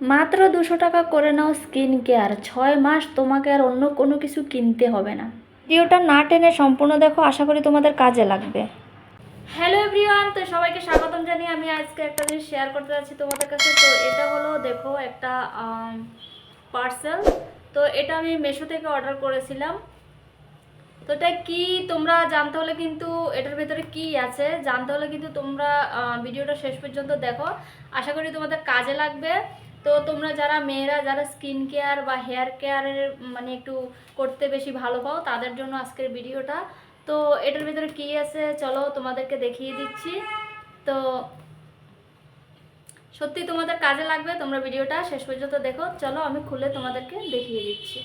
মাত্র দুশো টাকা করে নাও স্কিন কেয়ার ছয় মাস তোমাকে আর অন্য কোনো কিছু কিনতে হবে না। ভিডিওটা না টেনে সম্পূর্ণ দেখো, আশা করি তোমাদের কাজে লাগবে। হ্যালো এভরিওয়ান, তো সবাইকে স্বাগতম জানিয়ে আমি আজকে একটা জিনিস শেয়ার করতে যাচ্ছি তোমাদের কাছে। তো এটা হলো দেখো একটা পার্সেল তো এটা আমি মেশো থেকে অর্ডার করেছিলাম। তো এটা কি তোমরা জানতে হলে কিন্তু এটার ভেতরে কি আছে? জানতে হলে কিন্তু তোমরা ভিডিওটা শেষ পর্যন্ত দেখো। আশা করি তোমাদের কাজে লাগবে। তো তোমরা যারা মেয়েরা, যারা স্কিন কেয়ার বা হেয়ার কেয়ারের মানে একটু করতে বেশি ভালো পাও, তাদের জন্য আজকের ভিডিওটা। তো এটার ভিতরে কি আছে, চলো তোমাদেরকে দেখিয়ে দিচ্ছি। তো সত্যি তোমাদের কাজে লাগবে, তোমরা ভিডিওটা শেষ পর্যন্ত দেখো। চলো আমি খুলে তোমাদেরকে দেখিয়ে দিচ্ছি।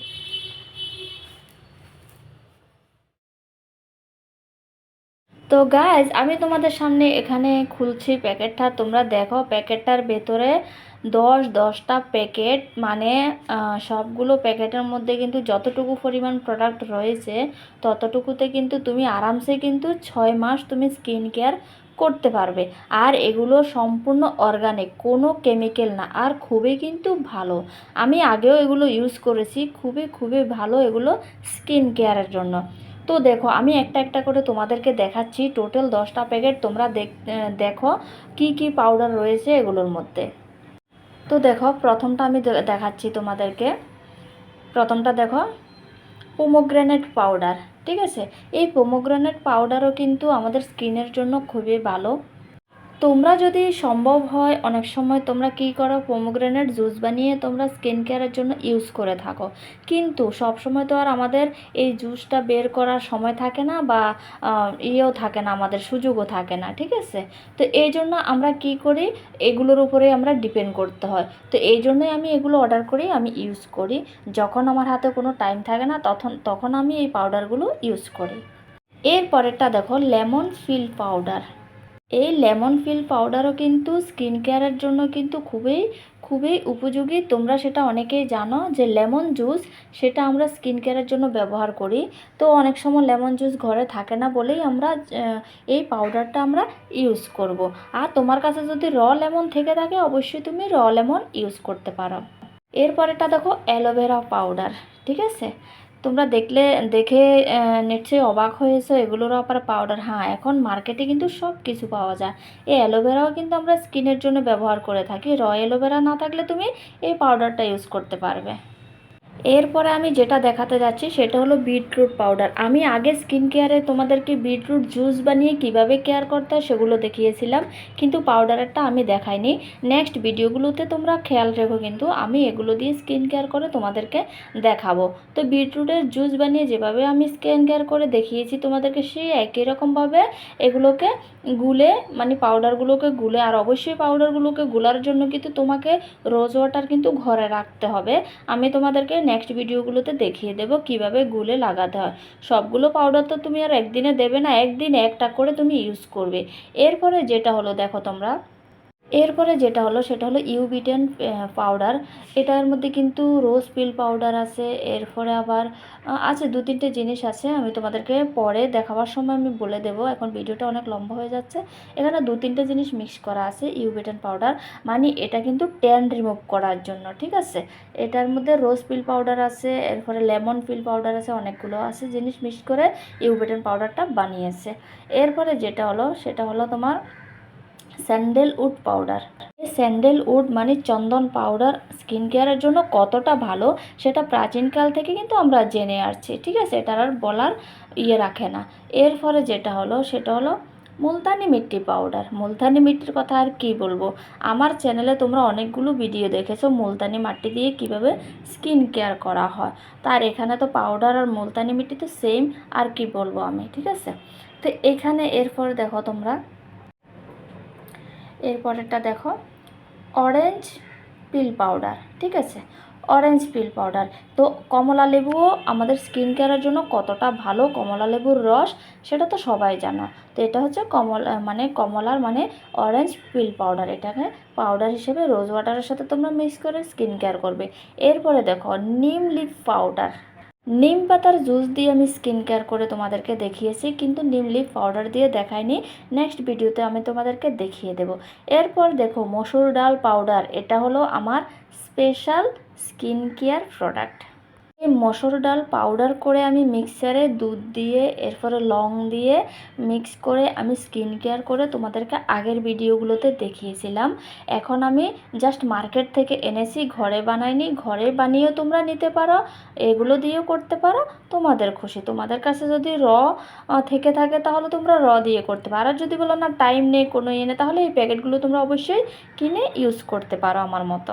তো গাইজ আমি তোমাদের সামনে এখানে খুলছি প্যাকেটটা। তোমরা দেখো, প্যাকেটটার ভেতরে দশ, দশটা প্যাকেট মানে সবগুলো প্যাকেটের মধ্যে কিন্তু যতটুকু পরিমাণ প্রোডাক্ট রয়েছে, ততটুকুতে কিন্তু তুমি আরামসে কিন্তু ছয় মাস তুমি স্কিন কেয়ার করতে পারবে। আর এগুলো সম্পূর্ণ অর্গানিক কোনো কেমিক্যাল না, আর খুবই কিন্তু ভালো। আমি আগেও এগুলো ইউজ করেছি, খুবই খুবই ভালো এগুলো স্কিন কেয়ারের জন্য। তো দেখো, আমি একটা একটা করে তোমাদেরকে দেখাচ্ছি। টোটাল দশটা প্যাকেট তোমরা দেখ- কি কি পাউডার রয়েছে এগুলোর মধ্যে। তো দেখো, প্রথমটা আমি দেখাচ্ছি তোমাদেরকে। প্রথমটা দেখো পোমোগ্রানেট পাউডার ঠিক আছে? এই পোমোগ্রানেট পাউডারও কিন্তু আমাদের স্কিনের জন্য খুবই ভালো। তোমরা যদি সম্ভব হয়, অনেক সময় তোমরা কি করো পোমোগ্রেনেট জুস বানিয়ে তোমরা স্কিন কেয়ারের জন্য ইউজ করে থাকো। কিন্তু সব সময় তো আর আমাদের এই জুসটা বের করার সময় থাকে না বা ইয়েও থাকে না, আমাদের সুযোগও থাকে না, ঠিক আছে? তো এই জন্য আমরা কি করি, এগুলোর উপরে আমরা ডিপেন্ড করতে হয়। তো এই জন্যই আমি এগুলো অর্ডার করি, আমি ইউজ করি। যখন আমার হাতে কোনো টাইম থাকে না, তখন তখন আমি এই পাউডারগুলো ইউজ করি। এর পরেরটা দেখো লেমন ফিল পাউডার এই লেমন ফিল পাউডারও কিন্তু স্কিন কেয়ারের জন্য কিন্তু খুবই খুবই উপযোগী। তোমরা সেটা অনেকেই জানো যে লেমন জুস সেটা আমরা স্কিন কেয়ারের জন্য ব্যবহার করি। তো অনেক সময় লেমন জুস ঘরে থাকে না বলেই আমরা এই পাউডারটা আমরা ইউজ করব। আর তোমার কাছে যদি র লেমন থেকে থাকে, অবশ্যই তুমি র লেমন ইউজ করতে পারো। এরপরেটা দেখো অ্যালোভেরা পাউডার, ঠিক আছে? তোমরা দেখলে, দেখে নিশ্চয়ই অবাক হয়েছো এগুলোরও আবার পাউডার হ্যাঁ এখন মার্কেটে কিন্তু সব কিছু পাওয়া যায়। এই অ্যালোভেরাও কিন্তু আমরা স্কিনের জন্য ব্যবহার করে থাকি। র অ্যালোভেরা না থাকলে তুমি এই পাউডারটা ইউজ করতে পারবে। এরপরে আমি যেটা দেখাতে যাচ্ছি সেটা হলো বিটরুট পাউডার। আমি আগে স্কিন কেয়ারে তোমাদেরকে বিটরুট জুস বানিয়ে কীভাবে কেয়ার করতে হয় সেগুলো দেখিয়েছিলাম, কিন্তু পাউডারেরটা আমি দেখাইনি। নেক্সট ভিডিওগুলোতে তোমরা খেয়াল রেখো কিন্তু, আমি এগুলো দিয়ে স্কিন কেয়ার করে তোমাদেরকে দেখাবো। তো বিটরুটের জুস বানিয়ে যেভাবে আমি স্কিন কেয়ার করে দেখিয়েছি তোমাদেরকে, সেই একই রকমভাবে এগুলোকে গুলে মানে পাউডারগুলোকে গুলে, আর অবশ্যই পাউডারগুলোকে গুলার জন্য কিন্তু তোমাকে রোজ ওয়াটার কিন্তু ঘরে রাখতে হবে। আমি তোমাদেরকে নেক্সট ভিডিওগুলোতে দেখিয়ে দেবো কীভাবে গুলে লাগাতে হয়। সবগুলো পাউডার তো তুমি আর একদিনে দেবে না, একদিন একটা করে তুমি ইউজ করবে। এরপরে যেটা হলো, দেখো তোমরা এরপরে যেটা হলো, সেটা হলো ইউবিটেন পাউডার এটার মধ্যে কিন্তু রোজ পিল পাউডার আছে, এরপরে আবার আছে দু তিনটে জিনিস আছে, আমি তোমাদেরকে পরে দেখাবার সময় আমি বলে দেবো। এখন ভিডিওটা অনেক লম্বা হয়ে যাচ্ছে। এখানে দু তিনটে জিনিস মিক্স করা আছে ইউবিটেন পাউডার মানে এটা কিন্তু ট্যান রিমুভ করার জন্য, ঠিক আছে? এটার মধ্যে রোজ পিল পাউডার আছে, এরপরে লেমন পিল পাউডার আছে, অনেকগুলো আছে জিনিস মিক্স করে ইউবিটেন পাউডারটা বানিয়েছে। এরপরে যেটা হলো, সেটা হলো তোমার স্যান্ডেল উড পাউডার। এই স্যান্ডেল উড মানে চন্দন পাউডার স্কিন কেয়ারের জন্য কতটা ভালো সেটা প্রাচীনকাল থেকে কিন্তু আমরা জেনে আসছি, ঠিক আছে? এটার আর বলার ইয়ে রাখে না। এর ফলে যেটা হলো, সেটা হলো মুলতানি মিট্টি পাউডার। মুলতানি মিট্টির কথা আর কি বলব? আমার চ্যানেলে তোমরা অনেকগুলো ভিডিও দেখেছ মুলতানি মাটি দিয়ে কীভাবে স্কিন কেয়ার করা হয়। তার এখানে তো পাউডার আর মুলতানি মিট্টি তো সেম আর কি বলব আমি, ঠিক আছে? তো এখানে এরপর দেখো তোমরা এরপরেরটা দেখো অরেঞ্জ পিল পাউডার ঠিক আছে? অরেঞ্জ পিল পাউডার তো কমলা লেবুও আমাদের স্কিন কেয়ারের জন্য কতটা ভালো কমলা লেবুর রস সেটা তো সবাই জানো। তো এটা হচ্ছে কমলা মানে কমলার মানে অরেঞ্জ পিল পাউডার এটাকে পাউডার হিসেবে রোজ ওয়াটারের সাথে তোমরা মিক্স করে স্কিন কেয়ার করবে। এরপরে দেখো নিম লিফ পাউডার নিম পাতার জুস দিয়ে আমি স্কিন কেয়ার করে তোমাদেরকে দেখিয়েছি, কিন্তু নিম লিফ পাউডার দিয়ে দেখাইনি। নেক্সট ভিডিওতে আমি তোমাদেরকে দেখিয়ে দেব। এরপর দেখো মসুর ডাল পাউডার এটা হলো আমার স্পেশাল স্কিন কেয়ার প্রোডাক্ট মসুর ডাল পাউডার করে আমি মিক্সারে দুধ দিয়ে, এরপরে লং দিয়ে মিক্স করে আমি স্কিন কেয়ার করে তোমাদেরকে আগের ভিডিওগুলোতে দেখিয়েছিলাম। এখন আমি জাস্ট মার্কেট থেকে এনেছি, ঘরে বানাইনি। ঘরে বানিয়েও তোমরা নিতে পারো, এগুলো দিয়েও করতে পারো, তোমাদের খুশি। তোমাদের কাছে যদি র থেকে থাকে তাহলে তোমরা র দিয়ে করতে পারো। আর যদি বলো না টাইম নেই, কোনো ইয়ে নেই, তাহলে এই প্যাকেটগুলো তোমরা অবশ্যই কিনে ইউজ করতে পারো আমার মতো।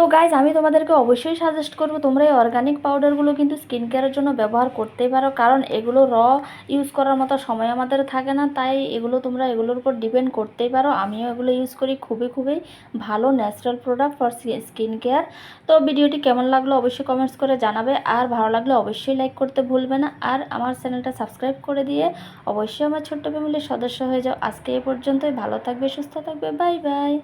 তো গাইজ আমি তোমাদেরকে অবশ্যই সাজেস্ট করব, তোমরা এই অর্গানিক পাউডারগুলো কিন্তু স্কিন কেয়ারের জন্য ব্যবহার করতেই পারো, কারণ এগুলো র ইউজ করার মতো সময় আমাদের থাকে না, তাই এগুলো তোমরা এগুলোর উপর ডিপেন্ড করতেই পারো। আমিও এগুলো ইউজ করি, খুবই খুবই ভালো natural product for skin care তো ভিডিওটি কেমন লাগল অবশ্যই কমেন্টস করে জানাবে, আর ভালো লাগলে অবশ্যই লাইক করতে ভুলবে না, আর আমার চ্যানেলটা সাবস্ক্রাইব করে দিয়ে অবশ্যই আমার ছোট্ট ফ্যামিলির সদস্য হয়ে যাও। আজকে এই পর্যন্তই, ভালো থাকবে, সুস্থ থাকবে বাই বাই